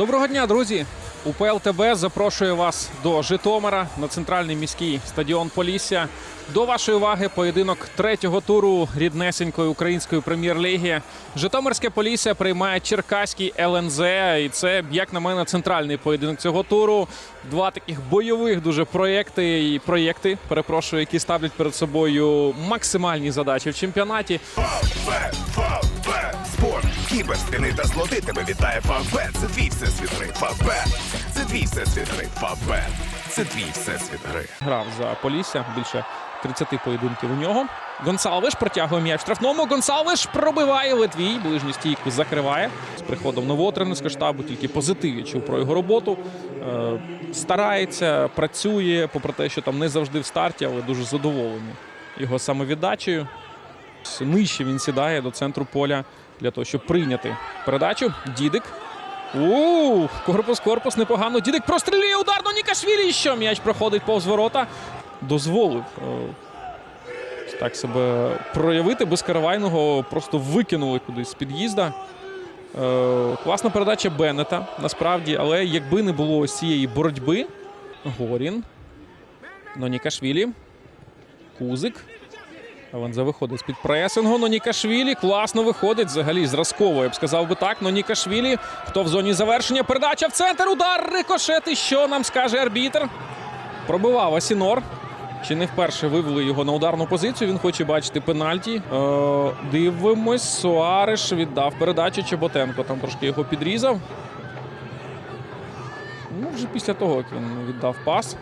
Доброго дня, друзі! УПЛ ТБ запрошує вас до Житомира на центральний міський стадіон Полісся. До вашої уваги поєдинок третього туру ріднесенької української прем'єр-ліги. Житомирське Полісся приймає Черкаський ЛНЗ. І це, як на мене, центральний поєдинок цього туру. Два таких бойових дуже проєкти і проєкти, перепрошую, які ставлять перед собою максимальні задачі в чемпіонаті. Фавбет, Фавбет, спорт, та слоти тебе вітає Фавбет. Це твій всесвіт гри. Фавбет, це твій всесвіт гри. Фавбет, це твій всесвіт гри. грав за Полісся. Більше 30 поєдинків у нього. Гонсалвиш протягує м'яч в штрафному. Гонсалвиш пробиває Литвій. Ближню стійку закриває. З приходом нового тренерського штабу тільки позитив я чув про його роботу. Е, старається, працює, попри те, що там не завжди в старті, але дуже задоволений його самовіддачею. Нижче він сідає до центру поля для того, щоб прийняти передачу. Дідик. У корпус, корпус непогано. Дідик прострілює ударно Нікашвілі. Що м'яч проходить повз ворота. Дозволив е, так себе проявити. Без Каравайного просто викинули кудись з під'їзда. Е, класна передача Беннета, насправді, але якби не було ось цієї боротьби. Горін. Нонікашвілі. Кузик. Лензе виходить з-під пресингу. Нонікашвілі класно виходить. Взагалі зразково, я б сказав би так. Нонікашвілі. Хто в зоні завершення? Передача в центр. Удар. Рикошет. Що нам скаже арбітр? Пробивав Асінор. Чи не вперше вивели його на ударну позицію. Він хоче бачити пенальті. Е, дивимось. Суареш віддав передачу Чеботенко. Там трошки його підрізав. Ну, вже після того, як він віддав пас.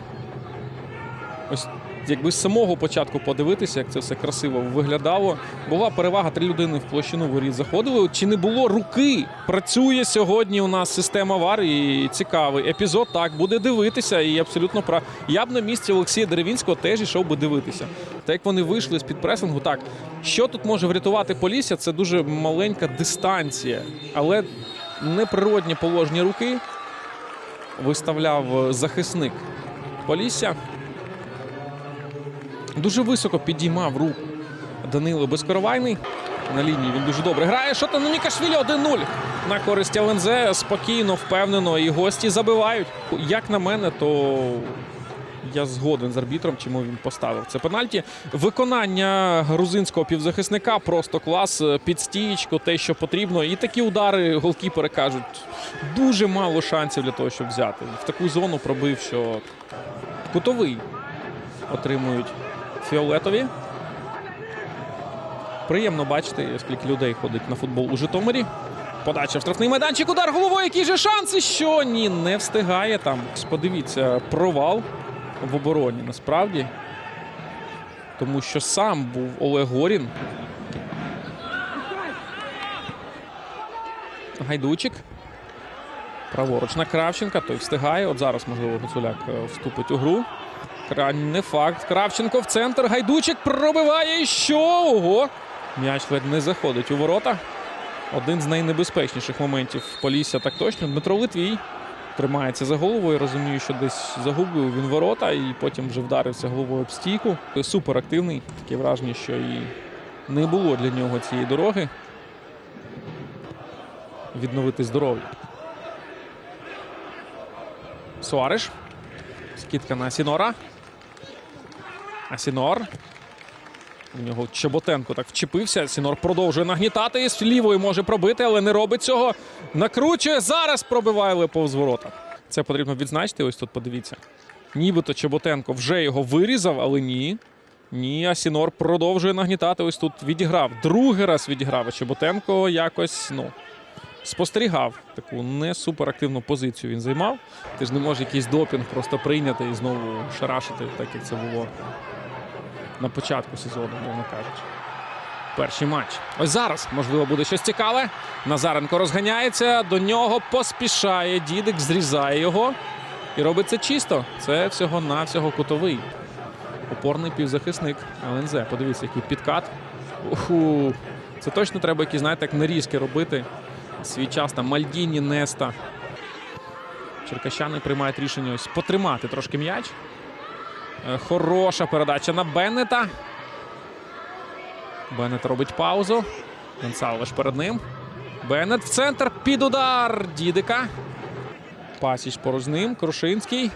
Ось якби з самого початку подивитися, як це все красиво виглядало. Була перевага, три людини в площину воріт заходили. Чи не було руки? Працює сьогодні у нас система ВАР і цікавий епізод. Так буде дивитися. І абсолютно прав. Я б на місці Олексія Деревінського теж ішов би дивитися. Та як вони вийшли з під пресингу, так що тут може врятувати Полісся? Це дуже маленька дистанція, але неприродні положення руки виставляв захисник Полісся. Дуже високо підіймав руку Данило Безкоровайний. На лінії він дуже добре грає. Шота на Нікашвілі 1-0 на користь ЛНЗ. Спокійно, впевнено. І гості забивають. Як на мене, то я згоден з арбітром, чому він поставив це пенальті. Виконання грузинського півзахисника просто клас. Під стієчку, те, що потрібно. І такі удари голкіпери кажуть, дуже мало шансів для того, щоб взяти. В таку зону пробив, що кутовий отримують фіолетові. Приємно бачити, скільки людей ходить на футбол у Житомирі. Подача в штрафний майданчик, удар головою, який же шанс, що? Ні, не встигає там. Подивіться, провал в обороні насправді. Тому що сам був Олег Горін. Гайдучик. Праворуч на Кравченка, той встигає. От зараз, можливо, Гуцуляк е, вступить у гру. Не факт. Кравченко в центр. Гайдучик пробиває. Що? Ого! М'яч ледь не заходить у ворота. Один з найнебезпечніших моментів Полісся так точно. Дмитро Литвій тримається за головою. Розумію, що десь загубив він ворота і потім вже вдарився головою об стійку. Супер активний. Таке враження, що і не було для нього цієї дороги. Відновити здоров'я. Суареш. Скидка на Асінора. Асінор. У нього Чеботенко так вчепився. Асінор продовжує нагнітати. З лівої може пробити, але не робить цього. Накручує. Зараз пробиває але повз ворота. Це потрібно відзначити. Ось тут подивіться. Нібито Чеботенко вже його вирізав, але ні. Ні, Асінор продовжує нагнітати. Ось тут відіграв. Другий раз відіграв. А Чеботенко якось, ну, спостерігав таку не суперактивну позицію він займав. Ти ж не можеш якийсь допінг просто прийняти і знову шарашити, так як це було на початку сезону, мовно кажучи. Перший матч. Ось зараз, можливо, буде щось цікаве. Назаренко розганяється, до нього поспішає. Дідик зрізає його і робить це чисто. Це всього-навсього кутовий. Опорний півзахисник ЛНЗ. Подивіться, який підкат. Уху. Це точно треба якісь, знаєте, як нарізки робити. Свій час там Мальдіні, Неста. Черкащани приймають рішення ось потримати трошки м'яч. Е, Хороша передача на Беннета. Беннет робить паузу. Гонсалвеш перед ним. Беннет в центр під удар Дідика. Пасіч поруч з ним. Крушинський.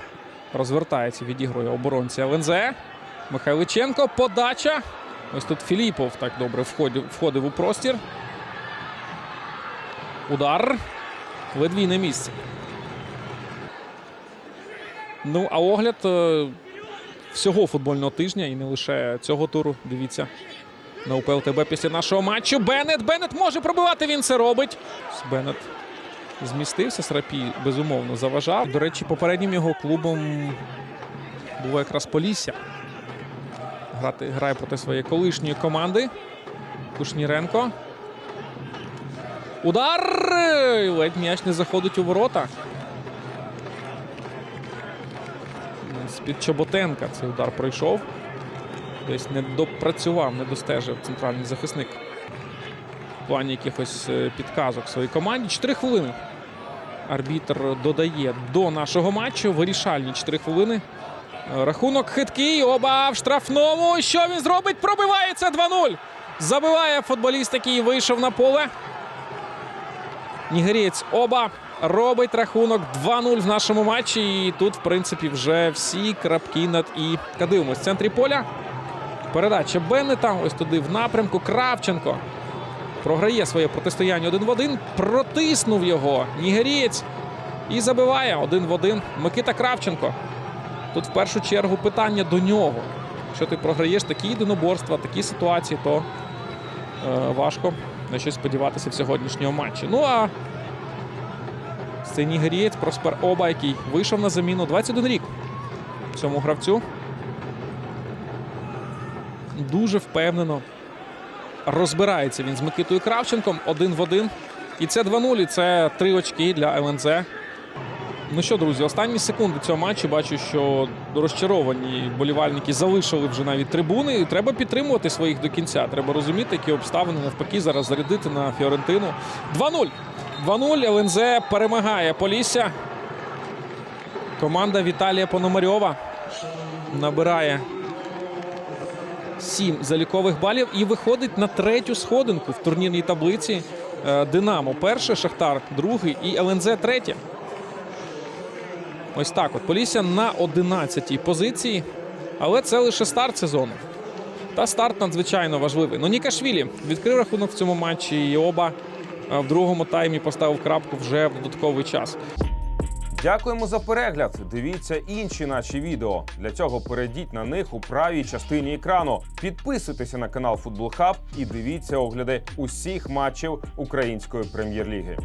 Розвертається, відігрує оборонця ЛНЗ. Михайличенко. Подача. Ось тут Філіпов так добре входив, входив у простір. Удар. Ледвійне місце. Ну, а огляд е, всього футбольного тижня і не лише цього туру. Дивіться на УПЛ ТБ після нашого матчу. Беннет. Беннет може пробивати. Він це робить. Беннет змістився. Срапі безумовно заважав. До речі, попереднім його клубом було якраз Полісся. Грати, грає проти своєї колишньої команди. Кушніренко. Удар! Ледь м'яч не заходить у ворота. З-під Чоботенка цей удар пройшов. Десь не допрацював, не достежив центральний захисник. В плані якихось е, підказок своїй команді. 4 хвилини. Арбітр додає до нашого матчу. Вирішальні 4 хвилини. Рахунок хиткий. Оба в штрафному. Що він зробить? Пробивається 2-0. Забиває футболіст, який вийшов на поле. Нігерієць оба робить рахунок 2-0 в нашому матчі. І тут, в принципі, вже всі крапки над і кадивимось. В центрі поля. Передача Беннета. Ось туди в напрямку. Кравченко. Програє своє протистояння один в один. Протиснув його. Нігерієць. І забиває один в один. Микита Кравченко. Тут в першу чергу питання до нього. Якщо ти програєш такі єдиноборства, такі ситуації, то е, важко на щось сподіватися в сьогоднішньому матчі. Ну а цей нігерієць Проспер Оба, який вийшов на заміну 21 рік цьому гравцю. Дуже впевнено розбирається він з Микитою Кравченком один в один. І це 2-0, і це три очки для ЛНЗ. Ну що, друзі, останні секунди цього матчу бачу, що розчаровані болівальники залишили вже навіть трибуни. І треба підтримувати своїх до кінця. Треба розуміти, які обставини навпаки зараз зарядити на Фіорентину. 2-0. 2-0. ЛНЗ перемагає Полісся. Команда Віталія Пономарьова набирає 7 залікових балів і виходить на третю сходинку в турнірній таблиці. Е, Динамо перше, Шахтар другий і ЛНЗ третє. Ось так. От Полісся на 11-й позиції. Але це лише старт сезону. Та старт надзвичайно важливий. Ну, Нікашвілі відкрив рахунок в цьому матчі і оба е, в другому таймі поставив крапку вже в додатковий час. Дякуємо за перегляд. Дивіться інші наші відео. Для цього перейдіть на них у правій частині екрану. Підписуйтеся на канал Футбол Хаб і дивіться огляди усіх матчів української прем'єр-ліги.